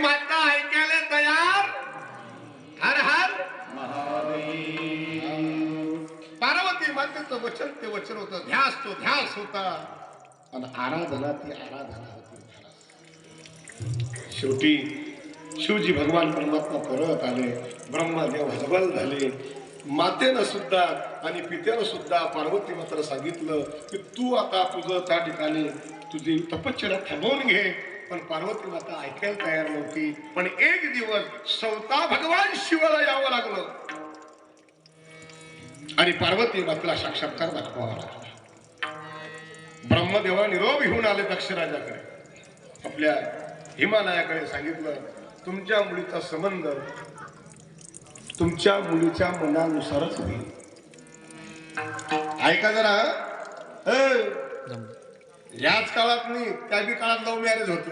माता ऐकायला तयार? हर हर? पार्वती मातेचं वचन ते वचन होतं ध्यास तो ध्यास होता. आणि आराधना ती आराधना होती. शेवटी शिवजी भगवान परमात्मा परत आले ब्रह्मदेव हजबल झाले. मातेनं सुद्धा आणि पित्यानं सुद्धा पार्वती मात्र सांगितलं की तू आता तुझं त्या ठिकाणी तुझी तपश्चर्या थांबवून घे. पण पार्वती माता ऐकायला तयार नव्हती. पण एक दिवस स्वतः भगवान शिवाला यावं लागलं. आणि पार्वती मातेला साक्षात्कार दाखवावा लागला. ब्रह्मदेवा निरोप घेऊन आले दक्षराजाकडे आपल्या हिमालयाकडे सांगितलं तुमच्या मुलीचा संबंध तुमच्या मुलीच्या मनानुसारच होईल. ऐका जरा याच काळात नाही त्या बी काळात लव्ह मॅरेज होत.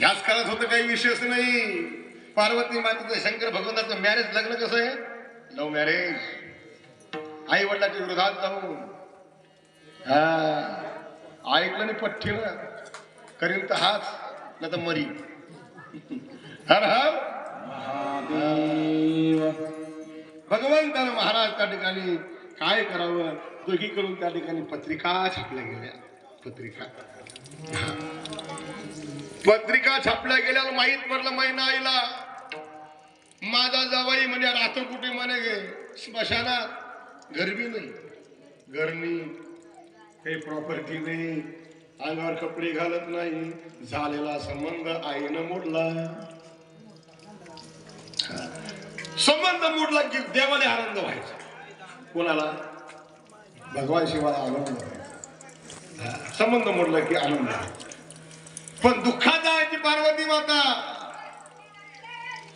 याच काळात होतं काही विशेष नाही. पार्वती मातेचं शंकर भगवंताचं मॅरेज लग्न कसं आहे? लव्ह मॅरेज आई वडिलाच्या विरोधात जाऊन. हा. ऐकलं नाही पठ्ठीनं करीन तर हाच नाही तर मरी. हर हर. भगवंतानं महाराज त्या ठिकाणी काय करावं? दोघी करून त्या ठिकाणी पत्रिका छापल्या गेल्या. पत्रिका. पत्रिका छापल्या गेल्या माहीत पडलं महिना आईला. माझा जवाई म्हणजे राहतो कुठे म्हणे गे? स्मशानात. घरबी नाही गरमी. काही प्रॉपर्टी नाही. अंगावर कपडे घालत नाही. झालेला संबंध आईनं मोडला. संबंध मोडला की देवाने आनंद व्हायचा. कोणाला? भगवान शिवाला आनंद संबंध मोडला की आनंद व्हायचा पण दुःखात आहे ती पार्वती माता.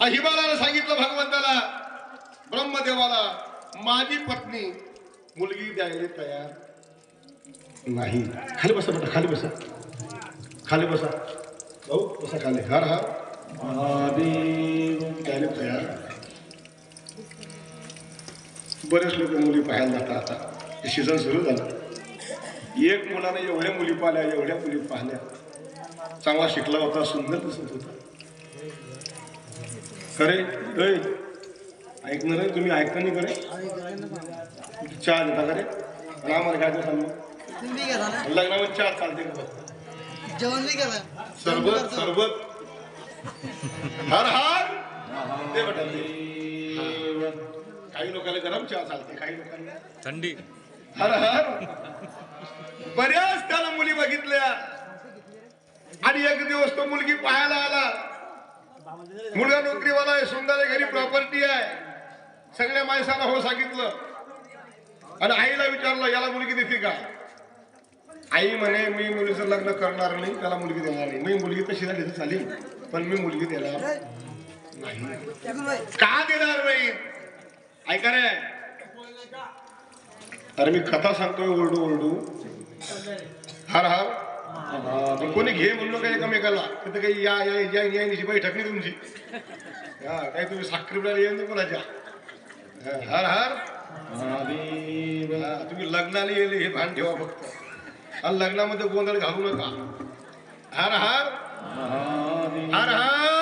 अहिबाला सांगितलं भगवंताला ब्रह्मदेवाला माझी पत्नी मुलगी द्यायला तयार नाही. खाली बसा बेटा खाली बसा. खाली बसा. भाऊ बसा खाली. हर हर महादेव द्यायला तयार. बरेच लोक मुली पाहायला जातात आता. हे सीझन सुरू झालं. एक मुलाने एवढ्या मुली पाहिल्या एवढ्या मुली पाहिल्या चांगला शिकला होता सुंदर दिसत होता. खरे? ऐकणार आहे तुम्ही ऐकता नाही करे चहा देता करे आणि आम्हाला काय ना लग्नामध्ये चहा चालते? जेवण सरबत सरबत. हर हर. हा. काही लोकांना गरम चहा चालते काही लोकांना. थंडी. हर हर. बऱ्याच त्याला मुली बघितल्या. आणि एक दिवस तो मुलगी पाहायला आला. मुलगा नोकरीवाला आहे सुंदर आहे घरी प्रॉपर्टी आहे. सगळ्या माणसाला हो सांगितलं. आणि आईला विचारलं याला मुलगी देते का? आई म्हणे मी मुलीचं लग्न करणार नाही त्याला मुलगी देणार नाही. मी मुलगी तशी झाली चालेल पण मी मुलगी देणार नाही. का देणार नाही? ऐका रे. अरे मी कथा सांगतोय ओरडू ओरडू. हर हर. पण कोणी घे म्हणलो काय एकमेकाला? तिथं काही या या या या निशी बैठक नाही तुमची. हा काही तुम्ही साखरी बिळाला येऊन नाही कोणाच्या हार हर. हर तुम्ही लग्नाला येले हे भान ठेवा फक्त. आणि लग्नामध्ये गोंधळ घालू नका. हर हर. हर हर.